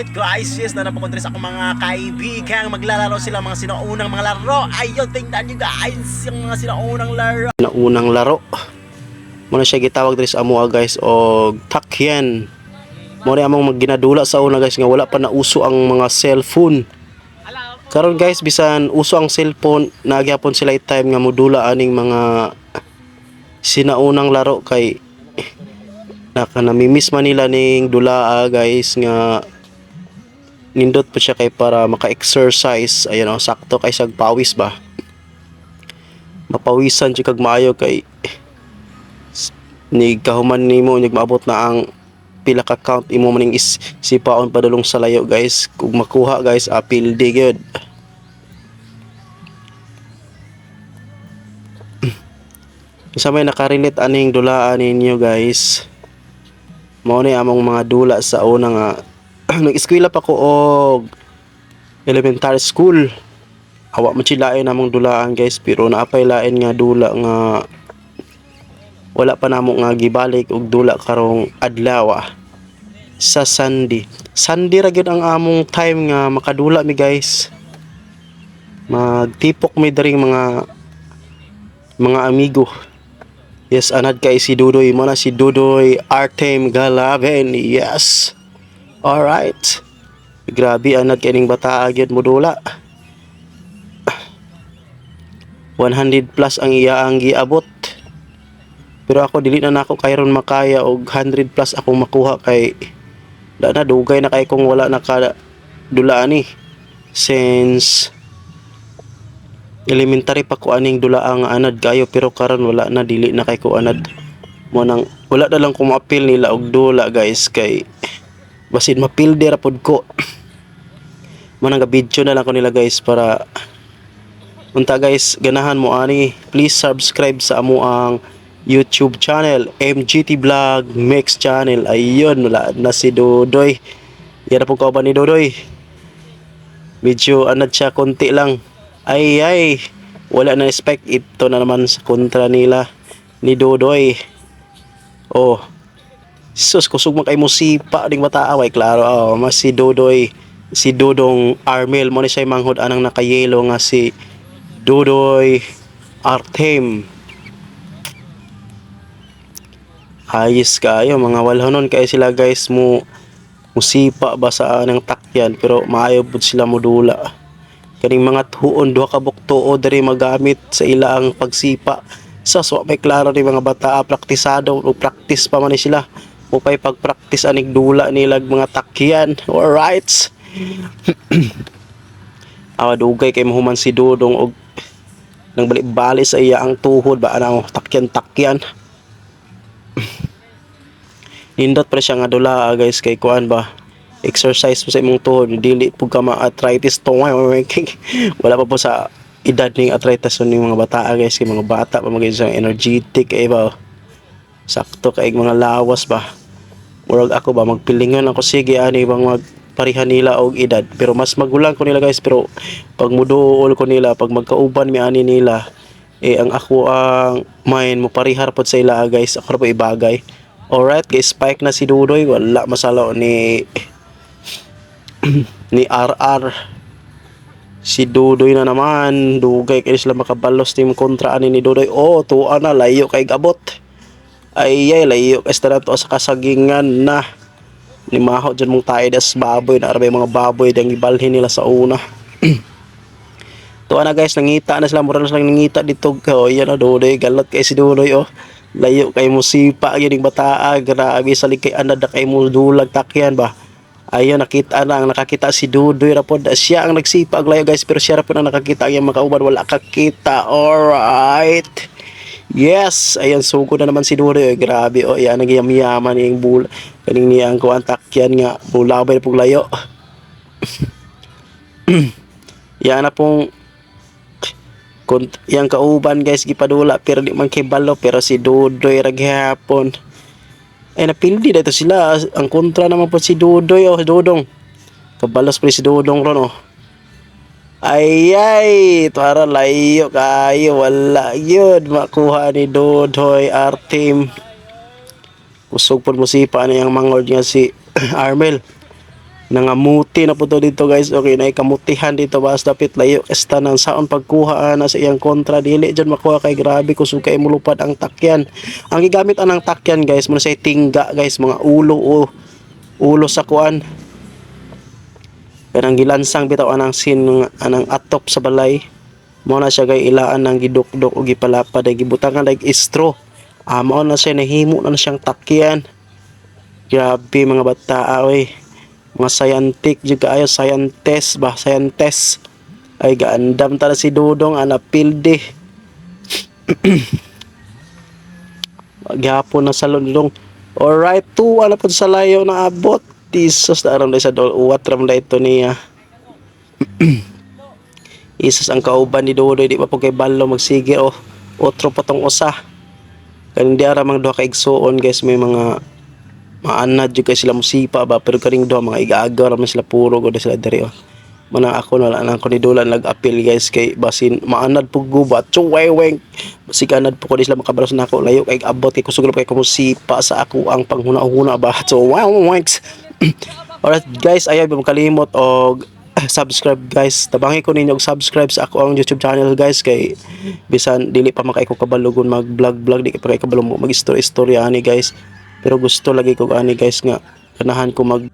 Alright guys, yes, na napakontres ako mga kaibigan Maglalaro sila mga sinaunang mga laro Ayun, tingnan nyo guys Yung mga sinaunang laro na unang laro. Muna siya gitawag diri sa amoa guys og takyan. Mo ni among magginadula sa una guys nga wala pa na uso ang mga cellphone. Karon guys bisan uso ang cellphone nagyapon sila time nga modula aning mga sinaunang laro kay naka namimiss man nila ning dulaa guys nga nindot pa siya kay para maka-exercise. Ayan o sakto kay sag pawis ba? Mapawisan siya kag maayo kay ni kahuman nimo nig maabot na ang pila ka count. Imo maning is sipaon padulong sa layo guys. Kung makuha guys apil di gyud. Sa may nakarelate aning dulaan ninyo guys mao ni among mga dula sa una nga nag-eskwela pa ko og elementary school awa man silain namong dulaan guys pero naapay lain nga dula nga wala pa namo nga gibalik og dula karong adlaw sa Sunday. Sunday ra gyud ang among time nga makadula mi guys. Magtipok mi daring mga mga amigo. Yes, anad kay si Dudoy mo na si Dudoy Artem Galaven. Yes. All right. Grabe anad kining bata gyud mo dula. 100 plus ang iya ang giabot. Pero ako dili na nako kayron makaya og 100 plus akong makuha kay da na dugay na kay kung wala naka dulaan ni since elementary pa ko aning dula ang anad kayo pero karon wala na dili na kay ko anad mo nang wala na lang ko maapil nila og dula guys kay basin mapilde ra pod ko mo nang video na lang ko nila guys para Unta guys, ganahan mo ani. Please subscribe sa amo ang YouTube channel, MGT Vlog Mix channel. Ayun, wala na si Dodoy. Yan na po kauban ni Dodoy. Medyo anad siya konti lang. Ay ay, wala na expect ito na naman sa kontra nila ni Dodoy. Oh. Sus, kusog man kay mo sipa ding bata away klaro. Oh, mas si Dodoy, si Dodong Armel mo ni siya manghod anang nakayelo nga si Dudoy Artem. Ayos kayo mga walhanon kayo sila guys mo musipa ba sa anang takyan pero maayo pud sila modula. Kaning mga tuon duha ka buktuo diri magamit sa ilang pagsipa. Sa so may klaro ni mga bata praktisado o practice pa man sila upay pagpractice anig dula nilag mga takyan. Alright. Awa dugay kay mahuman si Dudong og nang balik-balik sa iya ang tuhod ba ano takyan-takyan nindot pa siya nga dula ah, guys kay kuan ba? Exercise mo sa imong tuhod dili pug ka ma-arthritis to wala pa po sa edad ning arthritis ning mga bata ah, guys kay mga bata pa sa energetic kay ba? Sakto kay mga lawas ba murag ako ba? Magpilingon ako. Sige ani bang mag parihan nila og edad. Pero mas magulang ko nila guys. Pero pag muduol ko nila pag magkauban mi ani nila eh ang ako ang mind mo parihar pod sa ila guys. Ako po ibagay. Alright kay spike na si Dudoy. Wala masalo ni ni RR si Dudoy na naman. Dugay kay sila makabalos team kontra ani ni Dudoy. Oh tuwa na layo kay gabot ay ay layo kay to sa kasagingan na. Ni maho dyan mong tayo das baboy na arabay mga baboy dang ibalhin nila sa una. Tuwa na guys nangita na sila mura na sila nangita dito. Oh yan na Dudoy galat kay si Dudoy oh. Layo kay mo sipa yun yung bataa grabe sa kay anad na kay mo dulag takyan ba? Ayun nakita na ang nakakita si Dudoy rapod siya ang nagsipa ang layo guys pero siya rapod ang nakakita ang makauban wala kakita alright yes ayan sugo na naman si Dudoy grabe oh yan nagyam-yaman yung bul kaning niya ang kuan takyan nga bulabay na pong layo yan na pong kun yang kauban guys gipadula pero di man kay balo pero si Dudoy ra gihapon ay napildi dito sila. Ang kontra naman po si Dudoy oh Dudong. Kabalos pa si Dudong ron oh ay ay para layo kayo wala yun. Makuha ni Dudoy Artem kusog po musipa na yung mangod nga si Armel. Nangamuti na po to dito guys. Okay na ikamutihan dito bas. Dapit layo esta nang saon pagkuha na sa iyang kontra. Dili dyan makuha kay grabe kusog kay mulupad ang takyan. Ang gigamit anang takyan guys mo say tingga guys mga ulo o ulo sa kuan kanang gilansang bitaw anang sin anang atop sa balay mo na siya kay ilaan ng gidukdok o gipalapad. Ay gibutangan like istro ah mao na siya nahimo na, na siyang takyan. Grabe mga bata oy. Mga scientific juga ayo scientist ba scientist. Ay gaandam tala si Dudong ana pilde Maghapon na sa Lundong. Alright, tuwa na po sa layo na abot. Jesus na aram sa dol. Uwat ram na ito niya. Isus ang kauban ni Dodoy. Di pa po kay Balo magsige o. Otro pa tong usa. Kaning di ara mga duha ka igsuon guys. May mga maanad jud kay sila musipa ba. Pero kaning duha mga iga-agaw raman sila puro. Godo sila diri o. Mana ako wala nang ko ni Dolan nag-appeal guys kay basin maanad pug gubat. Chuweweng basig anad po ko di sila makabalos na ako layo kay abot kay kusog kay kumusipa sa ako ang panghuna-huna ba so wow alright guys ayaw ba makalimot og subscribe guys? Tabangi ko ninyo og subscribe sa ako ang YouTube channel guys kay bisan dili pa makaay ko kabalugon mag vlog vlog di pa kay kabalo mo mag istorya istorya ani guys. Pero gusto lagi ko ani guys nga ganahan ko mag